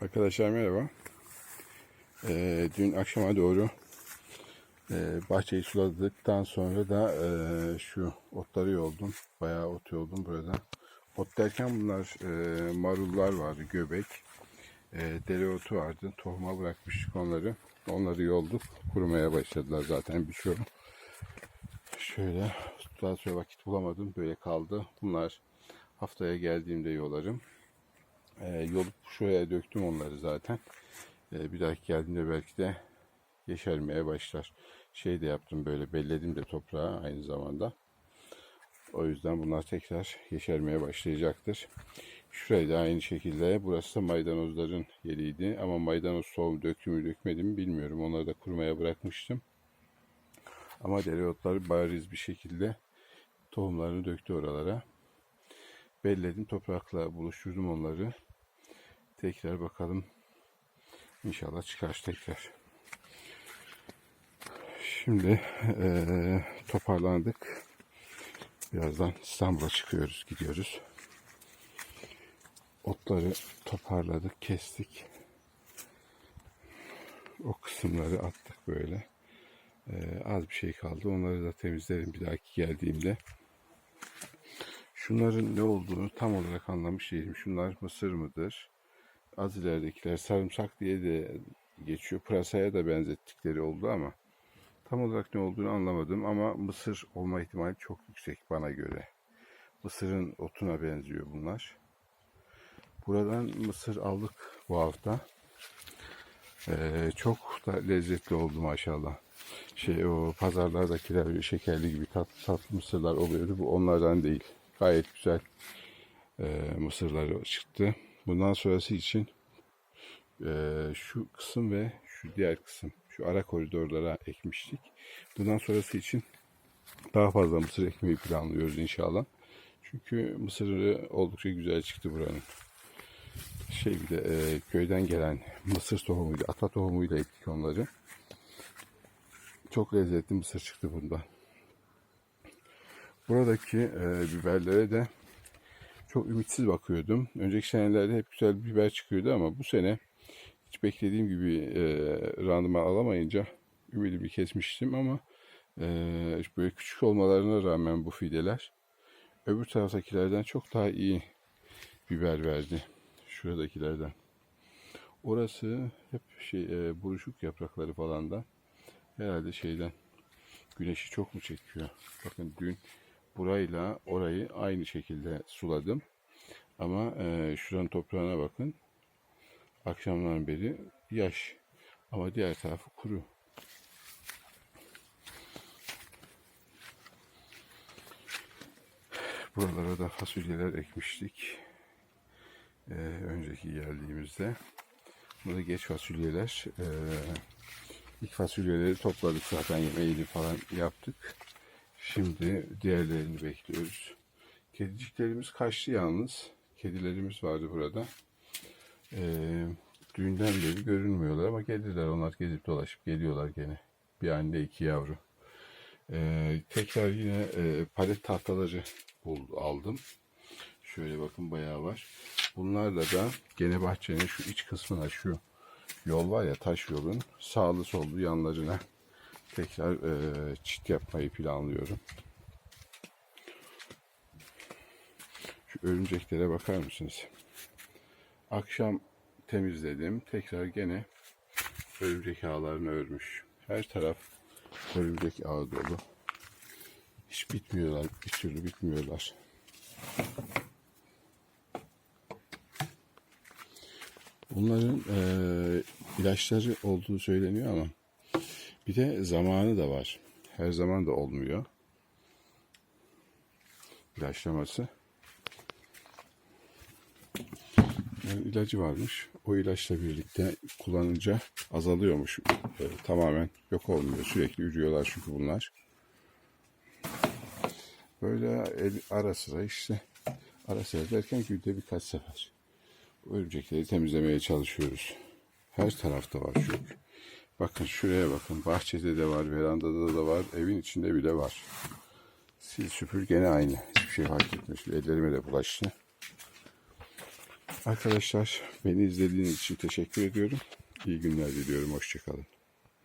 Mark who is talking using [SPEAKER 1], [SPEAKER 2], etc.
[SPEAKER 1] Arkadaşlar merhaba. Ee, dün akşama doğru e, bahçeyi suladıktan sonra da e, şu otları yoldum. Bayağı ot yoldum burada. Ot derken bunlar e, marullar vardı, göbek. E, dereotu vardı. Tohuma bırakmıştık onları. Onları yolduk. Kurumaya başladılar zaten birçoğu. Şöyle daha sonra vakit bulamadım. Böyle kaldı. Bunlar haftaya geldiğimde yolarım. E, yolup şuraya döktüm onları zaten. E, bir dahaki geldiğimde belki de yeşermeye başlar. Şey de yaptım böyle belledim de toprağa aynı zamanda. O yüzden bunlar tekrar yeşermeye başlayacaktır. Şurayı da aynı şekilde. Burası da maydanozların yeriydi. Ama maydanoz tohum döktüm mü dökmedim mi bilmiyorum. Onları da kurumaya bırakmıştım. Ama dereotlar bariz bir şekilde tohumlarını döktü oralara. Belledim toprakla buluşturdum onları. Tekrar bakalım. İnşallah çıkar tekrar. Şimdi eee, toparlandık. Birazdan İstanbul'a çıkıyoruz, gidiyoruz. Otları toparladık, kestik. O kısımları attık böyle. Eee, az bir şey kaldı. Onları da temizlerim bir dahaki geldiğimde. Şunların ne olduğunu tam olarak anlamış değilim. Şunlar mısır mıdır? Az ileridekiler sarımsak diye de geçiyor. Pırasaya da benzettikleri oldu ama tam olarak ne olduğunu anlamadım ama mısır olma ihtimali çok yüksek bana göre. Mısırın otuna benziyor bunlar. Buradan mısır aldık bu hafta. Ee, çok da lezzetli oldu maşallah. Şey o pazarlardakiler şekerli gibi tatlı tatlı mısırlar oluyordu. Bu onlardan değil. Gayet güzel e, mısırları çıktı. Bundan sonrası için e, şu kısım ve şu diğer kısım, şu ara koridorlara ekmiştik. Bundan sonrası için daha fazla mısır ekmeyi planlıyoruz inşallah. Çünkü mısırı oldukça güzel çıktı buranın. Şey bir de e, köyden gelen mısır tohumuydu, ata tohumuyla ektik onları. Çok lezzetli mısır çıktı bundan. Buradaki e, biberlere de çok ümitsiz bakıyordum. Önceki senelerde hep güzel biber çıkıyordu ama bu sene hiç beklediğim gibi e, randıman alamayınca ümidimi kesmiştim ama e, böyle küçük olmalarına rağmen bu fideler öbür taraftakilerden çok daha iyi biber verdi. Şuradakilerden. Orası hep şey e, buruşuk yaprakları falan da herhalde şeyden güneşi çok mu çekiyor? Bakın dün burayla orayı aynı şekilde suladım. Ama e, şuranın toprağına bakın. Akşamdan beri yaş. Ama diğer tarafı kuru. Buralara da fasulyeler ekmiştik. E, önceki geldiğimizde. Burada geç fasulyeler. E, ilk fasulyeleri topladık zaten yemeğini falan yaptık. Şimdi diğerlerini bekliyoruz. Kediciklerimiz kaçtı yalnız. Kedilerimiz vardı burada. Ee, düğünden beri görünmüyorlar ama geldiler. Onlar gezip dolaşıp geliyorlar gene. Bir anne iki yavru. Ee, tekrar yine e, palet tahtaları bul, aldım. Şöyle bakın bayağı var. Bunlarla da gene bahçenin şu iç kısmına şu yol var ya taş yolun sağlı sollu yanlarına tekrar e, çit yapmayı planlıyorum. Şu örümceklere bakar mısınız? Akşam temizledim. Tekrar gene örümcek ağlarını örmüş. Her taraf örümcek ağı dolu. Hiç bitmiyorlar. Bir türlü bitmiyorlar. Bunların e, ilaçları olduğu söyleniyor ama bir de zamanı da var. Her zaman da olmuyor. İlaçlaması. Yani ilacı varmış. O ilaçla birlikte kullanınca azalıyormuş. Ee, tamamen yok olmuyor. Sürekli ürüyorlar çünkü bunlar. Böyle el- ara sıra işte ara sıra derken günde birkaç sefer. Örümcekleri temizlemeye çalışıyoruz. Her tarafta var çünkü. Bakın şuraya bakın. Bahçede de var, verandada da var, evin içinde bile var. Sil süpür gene aynı. Hiçbir şey fark. Şimdi ellerime de bulaştı. Arkadaşlar beni izlediğiniz için teşekkür ediyorum. İyi günler diliyorum. Hoşçakalın.